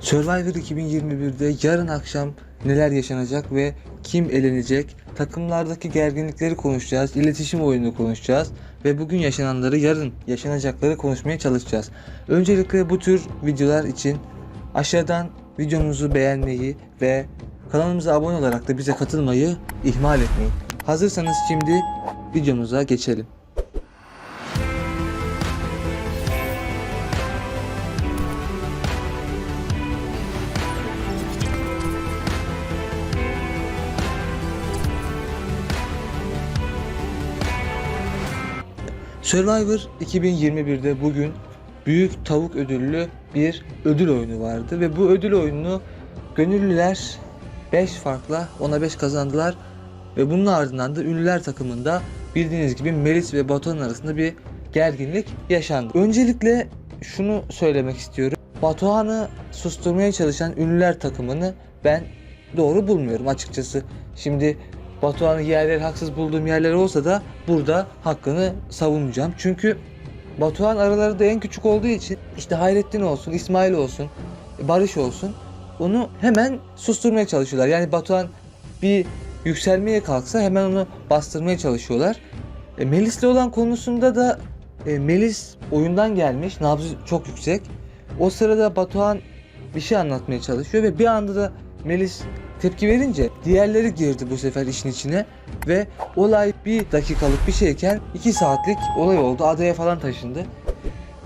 Survivor 2021'de yarın akşam neler yaşanacak ve kim elenecek? Takımlardaki gerginlikleri konuşacağız, iletişim oyununu konuşacağız ve bugün yaşananları, yarın yaşanacakları konuşmaya çalışacağız. Öncelikle bu tür videolar için aşağıdan videomuzu beğenmeyi ve kanalımıza abone olarak da bize katılmayı ihmal etmeyin. Hazırsanız şimdi videomuza geçelim. Survivor 2021'de bugün büyük tavuk ödüllü bir ödül oyunu vardı ve bu ödül oyununu gönüllüler 5 farkla ona 5 kazandılar ve bunun ardından da ünlüler takımında bildiğiniz gibi Melis ve Batuhan arasında bir gerginlik yaşandı. Öncelikle şunu söylemek istiyorum. Batuhan'ı susturmaya çalışan ünlüler takımını ben doğru bulmuyorum açıkçası. Şimdi Batuhan'ın yerleri haksız bulduğum yerler olsa da burada hakkını savunacağım. Çünkü Batuhan aralarında en küçük olduğu için işte Hayrettin olsun, İsmail olsun, Barış olsun onu hemen susturmaya çalışıyorlar. Yani Batuhan bir yükselmeye kalksa hemen onu bastırmaya çalışıyorlar. E, Melis'le olan konusunda da e, Melis oyundan gelmiş, nabzı çok yüksek. O sırada Batuhan bir şey anlatmaya çalışıyor ve bir anda da Melis tepki verince diğerleri girdi bu sefer işin içine ve olay bir dakikalık bir şeyken iki saatlik olay oldu. Adaya falan taşındı.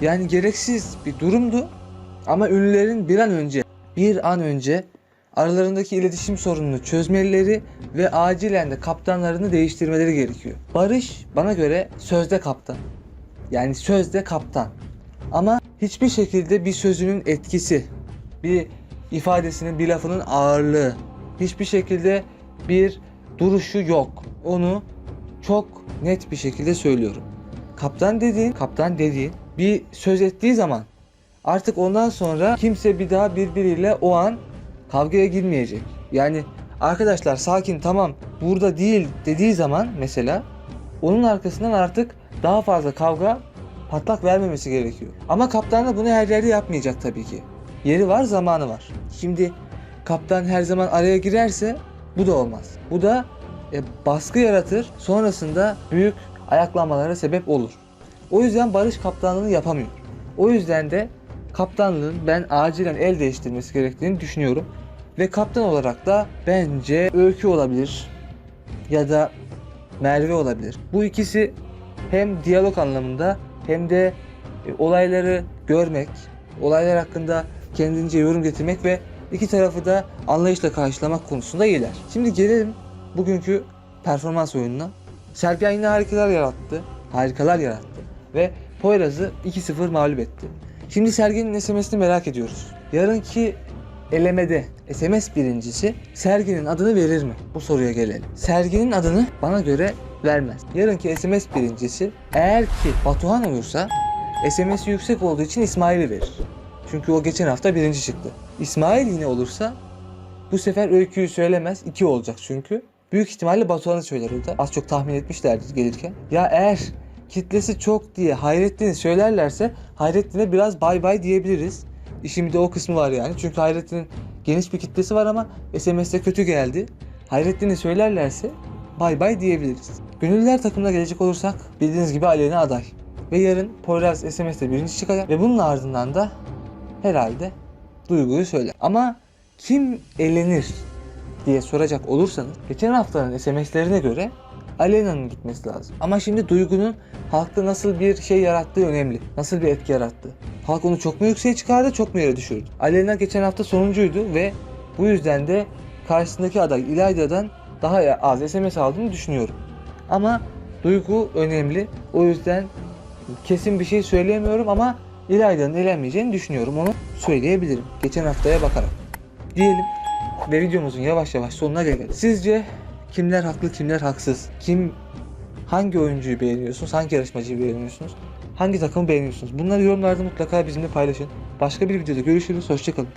Yani gereksiz bir durumdu ama ünlülerin bir an önce bir an önce aralarındaki iletişim sorununu çözmeleri ve acilen de kaptanlarını değiştirmeleri gerekiyor. Barış bana göre sözde kaptan. Yani sözde kaptan. Ama hiçbir şekilde bir sözünün etkisi, bir ifadesinin, bir lafının ağırlığı, hiçbir şekilde bir duruşu yok. Onu çok net bir şekilde söylüyorum. Kaptan dediğin, kaptan dediğin bir söz ettiği zaman artık ondan sonra kimse bir daha birbiriyle o an kavgaya girmeyecek. Yani arkadaşlar sakin tamam burada değil dediği zaman mesela onun arkasından artık daha fazla kavga patlak vermemesi gerekiyor. Ama kaptan da bunu her yerde yapmayacak tabii ki. Yeri var, zamanı var. Şimdi kaptan her zaman araya girerse bu da olmaz. Bu da e, baskı yaratır. Sonrasında büyük ayaklanmalara sebep olur. O yüzden Barış kaptanlığını yapamıyor. O yüzden de kaptanlığın ben acilen el değiştirmesi gerektiğini düşünüyorum. Ve kaptan olarak da bence Öykü olabilir ya da Merve olabilir. Bu ikisi hem diyalog anlamında hem de e, olayları görmek, olaylar hakkında kendince yorum getirmek ve iki tarafı da anlayışla karşılamak konusunda iyiler. Şimdi gelelim bugünkü performans oyununa. Sergen yine harikalar yarattı. Harikalar yarattı. Ve Poyraz'ı 2-0 mağlup etti. Şimdi Sergen'in SMS'ini merak ediyoruz. Yarınki elemede SMS birincisi Sergen'in adını verir mi? Bu soruya gelelim. Sergen'in adını bana göre vermez. Yarınki SMS birincisi eğer ki Batuhan olursa SMS'i yüksek olduğu için İsmail'i verir. Çünkü o geçen hafta birinci çıktı. İsmail yine olursa bu sefer öyküyü söylemez. 2 olacak çünkü. Büyük ihtimalle Batuhan'ı söyler o. Az çok tahmin etmişlerdir gelirken. Ya eğer kitlesi çok diye Hayrettin'i söylerlerse Hayrettin'e biraz bay bay diyebiliriz. İşin bir de o kısmı var yani. Çünkü Hayrettin'in geniş bir kitlesi var ama SMS'de kötü geldi. Hayrettin'i söylerlerse bay bay diyebiliriz. Gönüllüler takımına gelecek olursak bildiğiniz gibi Aleyna aday. Ve yarın Poyraz SMS'de birinci çıkacak ve bunun ardından da herhalde Duygu'yu söyler. Ama kim elenir diye soracak olursanız geçen haftanın SMS'lerine göre Aleyna'nın gitmesi lazım. Ama şimdi Duygu'nun halkta nasıl bir şey yarattığı önemli. Nasıl bir etki yarattı. Halk onu çok mu yükseğe çıkardı, çok mu yere düşürdü? Aleyna geçen hafta sonuncuydu ve bu yüzden de karşısındaki aday İlayda'dan daha az SMS aldığını düşünüyorum. Ama Duygu önemli. O yüzden kesin bir şey söyleyemiyorum ama İlayda'nın elenmeyeceğini düşünüyorum. Onu söyleyebilirim. Geçen haftaya bakarak. Diyelim ve videomuzun yavaş yavaş sonuna gelelim. Sizce kimler haklı kimler haksız? Kim hangi oyuncuyu beğeniyorsunuz? Hangi yarışmacıyı beğeniyorsunuz? Hangi takımı beğeniyorsunuz? Bunları yorumlarda mutlaka bizimle paylaşın. Başka bir videoda görüşürüz. Hoşçakalın.